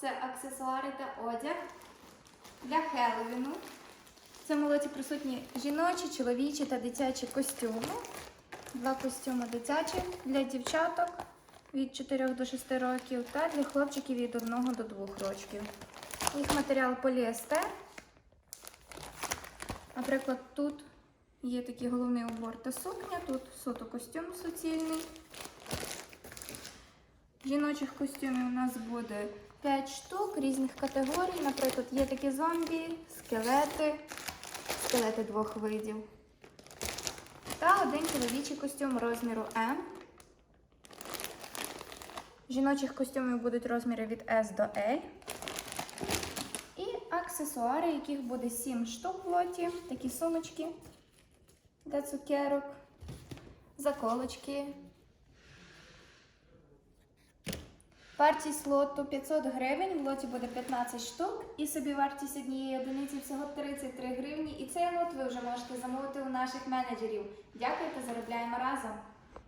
це аксесуари та одяг для Хеллоуіну. В цьому лоті присутні жіночі, чоловічі та дитячі костюми. Два костюми дитячі для дівчаток від 4 до 6 років та для хлопчиків від 1 до 2 років. Їх матеріал поліестер. Наприклад, тут є такий головний убор та сукня, тут суто костюм суцільний. Жіночих костюмів у нас буде 5 штук різних категорій. Наприклад, є такі зомбі, скелети, скелети двох видів. Та один чоловічий костюм розміру М. Жіночих костюмів будуть розміри від S до L. І аксесуари, яких буде 7 штук в лоті. Такі сумочки для цукерок, заколочки. Вартість лоту 500 гривень, в лоті буде 15 штук і собі вартість однієї одиниці всього 33 гривні. І цей лот ви вже можете замовити у наших менеджерів. Дякую та заробляємо разом!